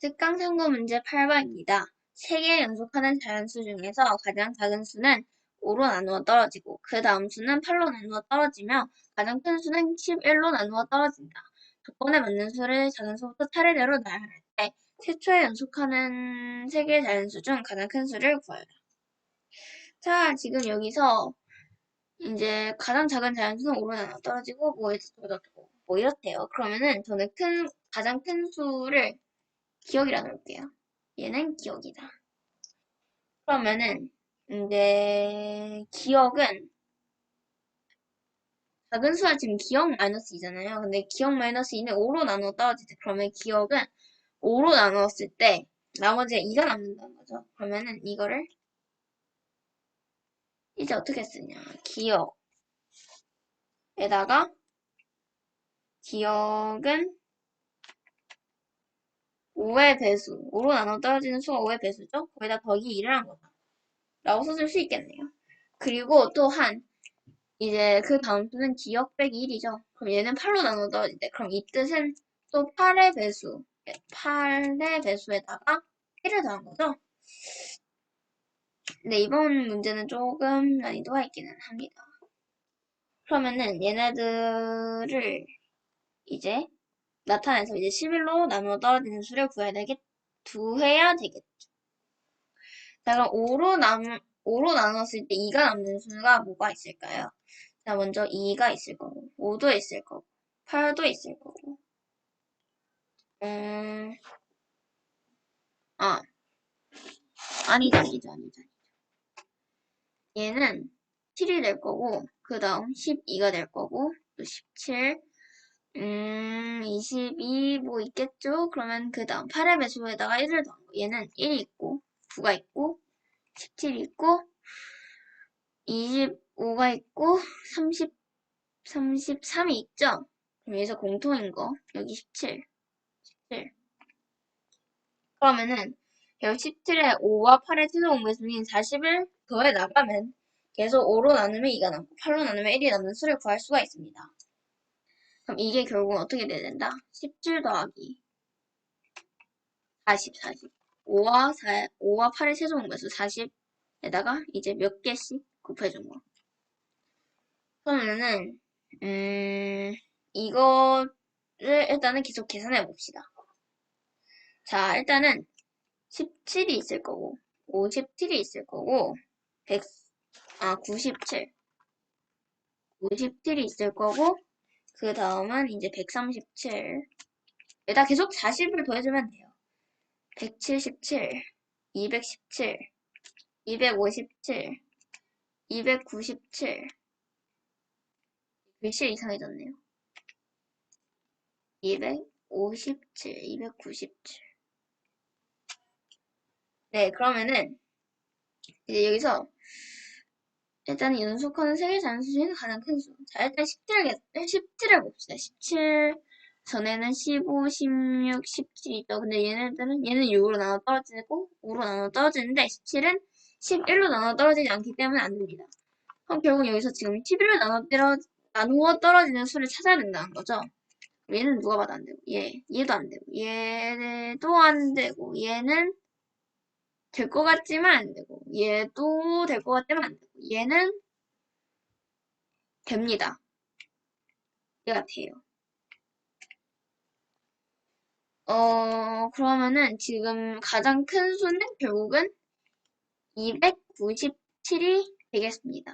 특강 참고 문제 8번입니다. 3개 연속하는 자연수 중에서 가장 작은 수는 5로 나누어 떨어지고 그 다음 수는 8로 나누어 떨어지며 가장 큰 수는 11로 나누어 떨어진다. 조건에 맞는 수를 작은 수부터 차례대로 나열할 때 최초에 연속하는 3개의 자연수 중 가장 큰 수를 구하라. 자, 지금 여기서 이제 가장 작은 자연수는 5로 나누어 떨어지고 뭐, 뭐 이렇대요. 그러면은 저는 큰 가장 큰 수를 기억이라 놓을게요. 얘는 기억이다. 그러면은 이제 기억은 작은 수가 지금 기억 마이너스 2잖아요. 근데 기억 마이너스 2는 5로 나누어 떨어질 때 그러면 기억은 5로 나누었을 때 나머지가 2가 남는다는 거죠. 그러면은 이거를 이제 어떻게 쓰냐. 기억에다가 기억은 5의 배수. 5로 나눠 떨어지는 수가 5의 배수죠? 거기다 더하기 1을 한 거다. 라고 써줄 수 있겠네요. 그리고 또한 이제 그 다음 수는 기억 빼기 1이죠. 그럼 얘는 8로 나눠 때 그럼 이 뜻은 또 8의 배수. 8의 배수에다가 1을 더한 거죠. 근데 이번 문제는 조금 난이도가 있기는 합니다. 그러면은 얘네들을 이제 나타내서 이제 11로 나누어 떨어지는 수를 구해야 되겠, 구해야 되겠죠. 자, 그럼 5로 남, 5로 나눴을 때 2가 남는 수가 뭐가 있을까요? 자, 먼저 2가 있을 거고, 5도 있을 거고, 8도 있을 거고, 음, 아, 아니죠, 아니죠, 아니죠. 얘는 7이 될 거고, 그 다음 12가 될 거고, 또 17, 음, 22, 뭐 있겠죠? 그러면 그 다음 8의 배수에다가 1을 더한 거. 얘는 1이 있고, 9가 있고, 17이 있고, 25가 있고, 30, 33이 있죠? 그럼 여기서 공통인 거, 여기 17. 17. 그러면은, 여기 17에 5와 8의 최소 공배 수인 40을 더해 나가면 계속 5로 나누면 2가 남고 8로 나누면 1이 남는 수를 구할 수가 있습니다. 그럼 이게 결국은 어떻게 돼야 된다? 17 더하기 40, 40. 5와 4, 5와 8의 최소 공배수 40에다가 이제 몇 개씩 곱해준 거. 그러면은, 음, 이거를 일단은 계속 계산해 봅시다. 자, 일단은 17이 있을 거고, 57이 있을 거고, 100, 아, 97. 97이 있을 거고, 그 다음은 이제 137. 여기다 계속 40을 더해주면 돼요. 177, 217, 257, 297. 글씨 이상해졌네요. 257, 297. 네, 그러면은 이제 여기서 일단 연속하는 세개 자연수 중에서 가장 큰 수. 자, 일단 17을, 17을 봅시다. 17, 전에는 15, 16, 17 있죠. 근데 얘네들은, 얘는 6으로 나눠 떨어지고, 5로 나눠 떨어지는데, 17은 11로 나눠 떨어지지 않기 때문에 안 됩니다. 그럼 결국 여기서 지금 11로 나눠 떨어, 나누어 떨어지는 수를 찾아야 된다는 거죠. 얘는 누가 봐도 안 되고, 얘, 얘도 안 되고, 얘도 안 되고, 얘는 될 것 같지만 안 되고, 얘도 될 것 같지만 안 되고, 얘는 됩니다. 얘가 돼요. 어, 그러면은 지금 가장 큰 수는 결국은 297이 되겠습니다.